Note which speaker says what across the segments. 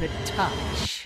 Speaker 1: could touch.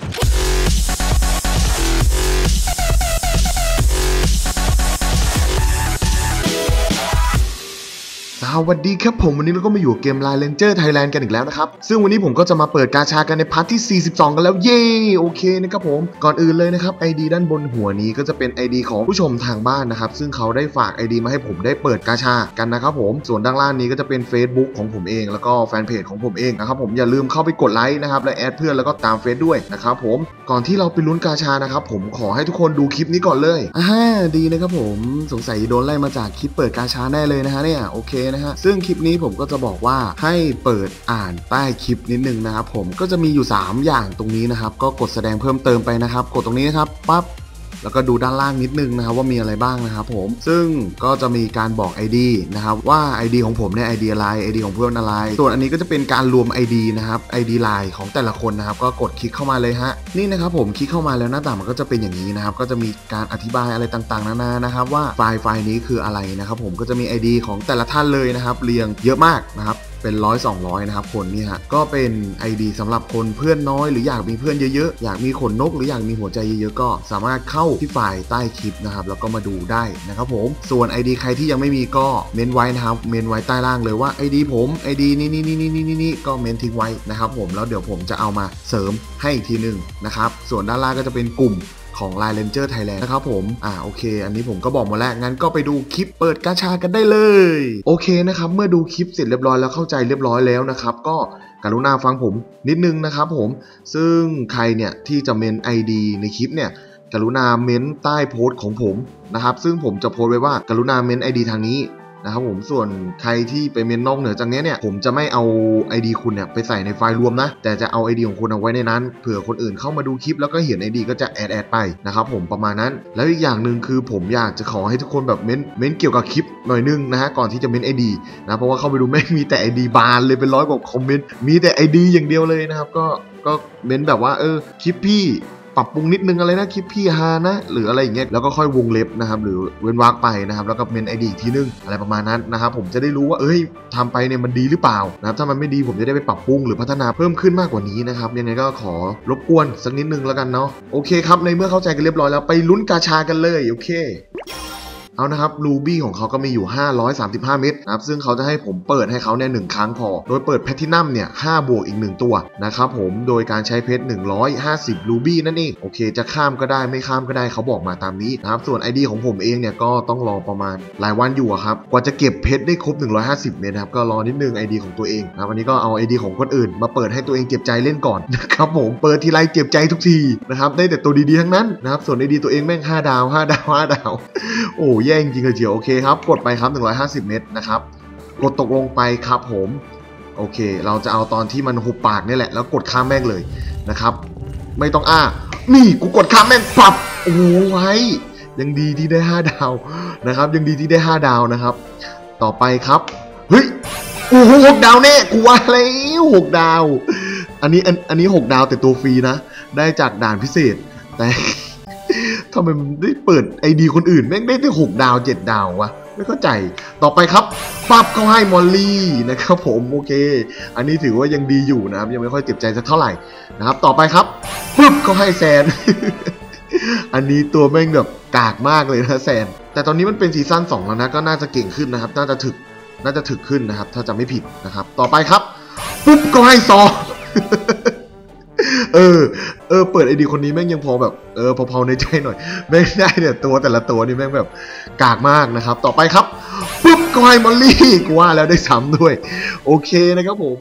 Speaker 2: วัสดีครับผมวันนี้เราก็มาอยู่เกม Line Ranger Thailand กันอีกแล้วนะครับ ซึ่งวันนี้ผมก็จะมาเปิดกาชากันในพาร์ทที่ 42 กันแล้วเย้โอเคนะครับผม ก่อนอื่นเลยนะครับ ID ด้านบนหัวนี้ก็จะเป็น ID ของผู้ชมทางบ้านนะครับ ซึ่งเขาได้ฝาก ID มาให้ผมได้เปิดกาชากันนะครับผมส่วนด้านล่างนี้ก็จะเป็น Facebook ของผมเอง แล้วก็แฟนเพจของผมเองนะครับผมอย่าลืมเข้าไปกดไลค์นะครับและแอดเพื่อนแล้วก็ตามเฟซด้วยนะครับผมก่อนที่เราไปลุ้นกาชานะครับผมขอให้ทุกคนดูคลิปนี้ก่อนเลยอ่าดีนะครับผมสงสัยโดนไล่มาจากคลิปเปิดกาชาแน่เลยนะฮะเนี่ยโอเคนะฮะซึ่งคลิปนี้ผมก็จะบอกว่าให้เปิดอ่านใต้คลิปนิดนึงนะครับผมก็จะมีอยู่ 3 อย่างตรงนี้นะครับก็กดแสดงเพิ่มเติมไปนะครับ กดตรงนี้นะครับปั๊บ แล้วก็ดูด้านล่างนิดนึงนะครับว่ามีอะไรบ้างนะครับผม ซึ่งก็จะมีการบอก ID นะครับว่า ID ของผมเนี่ย ID อะไร ID ของเพื่อนอะไร ส่วนอันนี้ก็จะเป็นการรวม ID นะครับ ID ไลน์ของแต่ละคนนะครับ ก็กดคลิกเข้ามาเลยฮะ นี่นะครับผมคลิกเข้ามาแล้วหน้าต่างมันก็จะเป็นอย่างนี้นะครับ ก็จะมีการอธิบายอะไรต่างๆนานานะครับว่าไฟล์ไฟล์นี้คืออะไรนะครับผมก็จะมี ID ของแต่ละท่านเลยนะครับเรียงเยอะมากนะครับ เป็นร้อยสองร้อยนะครับคนนี่ฮะก็เป็น ID สำหรับคนเพื่อนน้อยหรืออยากมีเพื่อนเยอะๆ อยากมีขนนกหรืออยากมีหัวใจเยอะๆ ก็สามารถเข้าที่ไฟล์ใต้คลิปนะครับแล้วก็มาดูได้นะครับผมส่วน ID ใครที่ยังไม่มีก็เมนไว้นะครับเมนไว้ใต้ล่างเลยว่า ID ผม ID นี่นี่นี่นี่นี่นี่ก็เมนทิ้งไว้นะครับผมแล้วเดี๋ยวผมจะเอามาเสริมให้อีกทีหนึ่งนะครับส่วนด้านล่างก็จะเป็นกลุ่ม ของ Line Ranger Thailand นะครับผมอ่าโอเค อันนี้ผมก็บอกมาแล้วงั้นก็ไปดูคลิปเปิดกาชากันได้เลย โอเคนะครับเมื่อดูคลิปเสร็จเรียบร้อยแล้วเข้าใจเรียบร้อยแล้วนะครับก็กรุณาฟังผมนิดนึงนะครับผม ซึ่งใครเนี่ยที่จะเมน ID ในคลิปเนี่ยกรุณาเม้นใต้โพสต์ของผมนะครับซึ่งผมจะโพสต์ไว้ว่ากรุณาเม้น ID ทางนี้ นะครับผมส่วนใครที่ไปเมนนอกเหนือจากนี้เนี่ยผมจะไม่เอา ID คุณเนี่ยไปใส่ในไฟล์รวมนะ แต่จะเอา ID ของคุณเอาไว้ในนั้นเผื่อคนอื่นเข้ามาดูคลิปแล้วก็เห็น ID ก็จะแอดแอดไปนะครับผมประมาณนั้น แล้วอีกอย่างหนึ่งคือผมอยากจะขอให้ทุกคนแบบเม้นเม้นเกี่ยวกับคลิปหน่อยนึงนะฮะก่อนที่จะเม้น ID นะเพราะว่าเข้าไปดูไม่งมีแต่ ID บานเลยเป็นร้อยกว่าคอมเมนต์มีแต่ ID อย่างเดียวเลยนะครับก็ก็เม้นแบบว่าเออคลิปพี่ ปรับปรุงนิดนึงอะไรนะคลิปพี่ฮานะ หรืออะไรอย่างเงี้ยแล้วก็ค่อยวงเล็บนะครับหรือเว้นวรรคไปนะครับแล้วก็เมนไอดีอีกทีนึงอะไรประมาณนั้นนะครับผมจะได้รู้ว่าเอ้ยทำไปเนี่ยมันดีหรือเปล่านะครับถ้ามันไม่ดีผมจะได้ไปปรับปรุงหรือพัฒนาเพิ่มขึ้นมากกว่านี้นะครับยังไงก็ขอรบกวนสักนิดนึงแล้วกันเนาะโอเคครับในเมื่อเข้าใจกันเรียบร้อยแล้วไปลุ้นกาชากันเลยโอเค เอานะครับรูบี้ของเขาก็มีอยู่ 535 เม็ดนะครับซึ่งเขาจะให้ผมเปิดให้เขาเนี่ยหนึ่งครั้งพอ โดยเปิดแพทินัมเนี่ย5บวกอีก 1 ตัวนะครับผมโดยการใช้เพชร 150 รูบี้นั่นเองโอเค จะข้ามก็ได้ไม่ข้ามก็ได้เขาบอกมาตามนี้นะครับส่วน ID ของผมเองเนี่ยก็ต้องรอประมาณหลายวันอยู่ครับกว่าจะเก็บเพชรได้ครบ 150 เม็ดนะครับก็รอนิดนึง ID ของตัวเองนะวันนี้ก็เอา ID ของคนอื่น มาเปิดให้ตัวเองเจ็บใจเล่นก่อนนะครับผมเปิดทีไรเจ็บใจทุกทีนะครับได้แต่ตัวดีๆทั้งนั้นนะครับส่วน ID ตัวเองแม่ง5ดาว5ดาว5ดาวโอ้แย่จริงๆเลยเจียวโอเคครับ กดไปครับ 150 เมตรนะครับ กดตกลงไปครับผม โอเค เราจะเอาตอนที่มันหุบปากนี่แหละ แล้วกดข้ามแม่งเลยนะครับ ไม่ต้องอ้า นี่กูกดข้ามแม่งปรับโอ้ไว้ยังดีที่ได้ 5 ดาวนะครับ ยังดีที่ได้ 5 ดาวนะครับ ต่อไปครับ เฮ้ยโอ้โหหกดาวแน่กูว่าแล้วหกดาว อันนี้อันอันนี้หกดาวแต่ตัวฟรีนะ ได้จากด่านพิเศษแต่ ทำไมมันได้เปิดไอดีคนอื่นแม่งได้ได้หกดาวเจ็ดดาววะไม่เข้าใจ ต่อไปครับปั๊บเขาให้มอลลี่นะครับผมโอเค อันนี้ถือว่ายังดีอยู่นะครับ ยังไม่ค่อยเจ็บใจสักเท่าไหร่นะครับ ต่อไปครับปึ๊บเขาให้แซน อันนี้ตัวแม่งแบบกากมากเลยนะแซน แต่ตอนนี้มันเป็นซีซั่น2แล้วนะ ก็น่าจะเก่งขึ้นนะครับ น่าจะถึก น่าจะถึกขึ้นนะครับ ถ้าจะไม่ผิดนะครับ ต่อไปครับ ปุ๊บก็ให้ซอ เออ เออ เปิดไอดีคนนี้แม่งยังพอแบบ เออพอๆในใจหน่อย แม่งได้เนี่ยตัวแต่ละตัวนี่แม่งแบบกากมากนะครับ ต่อไปครับ ปุ๊บก็ให้มอลลี่ กูว่าแล้วได้ซ้ำด้วย โอเคนะครับผม